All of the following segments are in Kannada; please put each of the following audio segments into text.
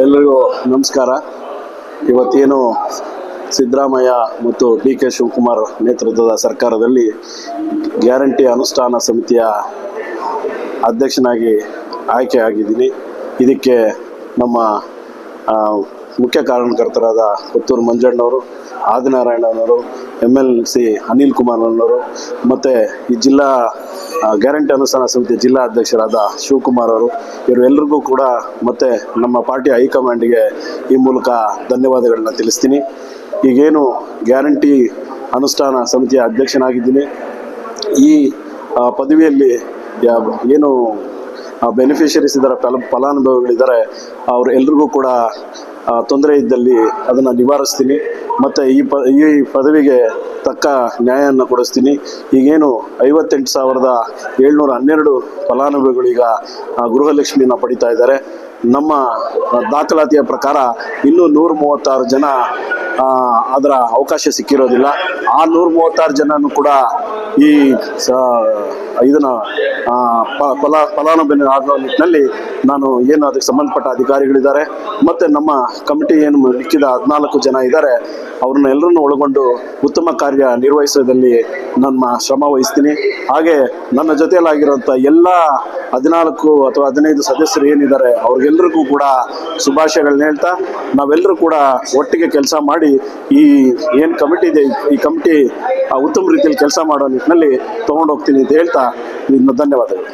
ಎಲ್ಲರಿಗೂ ನಮಸ್ಕಾರ. ಇವತ್ತೇನು ಸಿದ್ದರಾಮಯ್ಯ ಮತ್ತು ಡಿ ಕೆ ಶಿವಕುಮಾರ್ ನೇತೃತ್ವದ ಸರ್ಕಾರದಲ್ಲಿ ಗ್ಯಾರಂಟಿ ಅನುಷ್ಠಾನ ಸಮಿತಿಯ ಅಧ್ಯಕ್ಷನಾಗಿ ಆಯ್ಕೆ ಆಗಿದ್ದೀನಿ ಇದಕ್ಕೆ ನಮ್ಮ ಮುಖ್ಯ ಕಾರಣಕರ್ತರಾದ ಪುತ್ತೂರು ಮಂಜಣ್ಣವರು, ಆದಿನಾರಾಯಣನವರು ಎಂ ಎಲ್ ಸಿ ಅನಿಲ್ ಕುಮಾರ್ನವರು ಮತ್ತು ಈ ಜಿಲ್ಲಾ ಗ್ಯಾರಂಟಿ ಅನುಷ್ಠಾನ ಸಮಿತಿ ಜಿಲ್ಲಾ ಅಧ್ಯಕ್ಷರಾದ ಶಿವಕುಮಾರ್ ಅವರು ಇವರೆಲ್ಲರಿಗೂ ಕೂಡ ಮತ್ತು ನಮ್ಮ ಪಾರ್ಟಿ ಹೈಕಮಾಂಡ್ಗೆ ಈ ಮೂಲಕ ಧನ್ಯವಾದಗಳನ್ನ ತಿಳಿಸ್ತೀನಿ. ಈಗೇನು ಗ್ಯಾರಂಟಿ ಅನುಷ್ಠಾನ ಸಮಿತಿಯ ಅಧ್ಯಕ್ಷನಾಗಿದ್ದೀನಿ. ಈ ಪದವಿಯಲ್ಲಿ ಏನು ಬೆನಿಫಿಷರೀಸ್ ಇದ್ದಾರೆ ಫಲ, ಫಲಾನುಭವಿಗಳಿದ್ದಾರೆ, ಅವ್ರು ಎಲ್ರಿಗೂ ಕೂಡ ತೊಂದರೆ ಇದ್ದಲ್ಲಿ ಅದನ್ನು ನಿವಾರಿಸ್ತೀನಿ. ಮತ್ತು ಈ ಪ ಈ ಪದವಿಗೆ ತಕ್ಕ ನ್ಯಾಯವನ್ನು ಕೊಡಿಸ್ತೀನಿ. ಈಗೇನು ಐವತ್ತೆಂಟು ಸಾವಿರದ ಏಳ್ನೂರ ಹನ್ನೆರಡು ಫಲಾನುಭವಿಗಳೀಗ ಆ, ಗೃಹಲಕ್ಷ್ಮಿನ ಪಡಿತಾ ಇದ್ದಾರೆ. ನಮ್ಮ ದಾಖಲಾತಿಯ ಪ್ರಕಾರ ಇನ್ನೂ ನೂರ ಮೂವತ್ತಾರು ಜನ ಅದರ ಅವಕಾಶ ಸಿಕ್ಕಿರೋದಿಲ್ಲ. ಆ ನೂರ ಮೂವತ್ತಾರು ಜನನು ಕೂಡ ಈ ಸ ಇದನ್ನ ಫಲ, ಫಲಾನುಭವಿ ಆಗೋ ನಿಟ್ಟಿನಲ್ಲಿ ನಾನು ಏನು ಅದಕ್ಕೆ ಸಂಬಂಧಪಟ್ಟ ಅಧಿಕಾರಿಗಳಿದ್ದಾರೆ, ಮತ್ತು ನಮ್ಮ ಕಮಿಟಿ ಏನು ಮಿಕ್ಕಿದ ಹದಿನಾಲ್ಕು ಜನ ಇದ್ದಾರೆ, ಅವ್ರನ್ನ ಎಲ್ಲರನ್ನು ಒಳಗೊಂಡು ಉತ್ತಮ ಕಾರ್ಯ ನಿರ್ವಹಿಸೋದಲ್ಲಿ ನಮ್ಮ ಶ್ರಮ ವಹಿಸ್ತೀನಿ. ಹಾಗೆ ನನ್ನ ಜೊತೆಯಲ್ಲಾಗಿರುವಂಥ ಎಲ್ಲ ಹದಿನಾಲ್ಕು ಅಥವಾ ಹದಿನೈದು ಸದಸ್ಯರು ಏನಿದ್ದಾರೆ ಅವ್ರಿಗೆಲ್ಲರಿಗೂ ಕೂಡ ಶುಭಾಶಯಗಳನ್ನ ಹೇಳ್ತಾ ನಾವೆಲ್ಲರೂ ಕೂಡ ಒಟ್ಟಿಗೆ ಕೆಲಸ ಮಾಡಿ ಈ ಏನು ಕಮಿಟಿ ಇದೆ, ಈ ಕಮಿಟಿ ಉತ್ತಮ ರೀತಿಯಲ್ಲಿ ಕೆಲಸ ಮಾಡೋ ನಿಟ್ಟಿನಲ್ಲಿ ತೊಗೊಂಡು ಹೋಗ್ತೀನಿ ಅಂತ ಹೇಳ್ತಾ ಧನ್ಯವಾದಗಳು.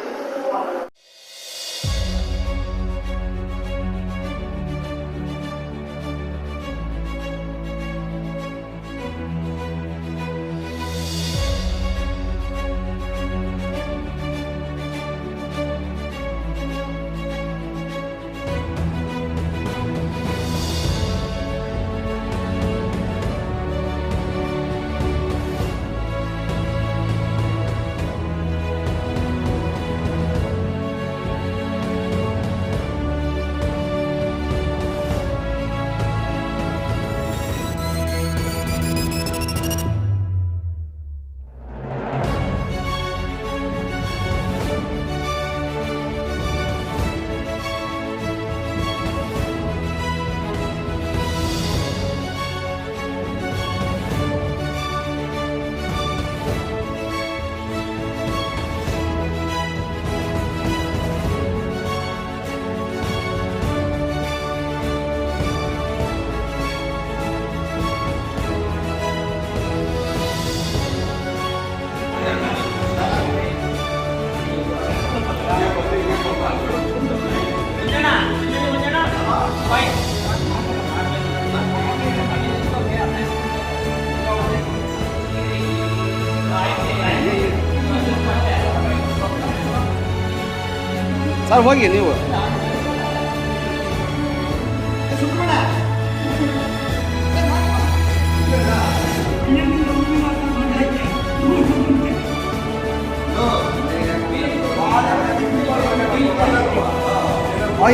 ಸರ್ ಹೋಗಿ ನೀವು.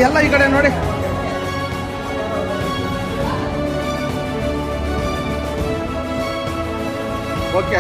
ಎಲ್ಲ ಈ ಕಡೆ ನೋಡಿ. ಓಕೆ.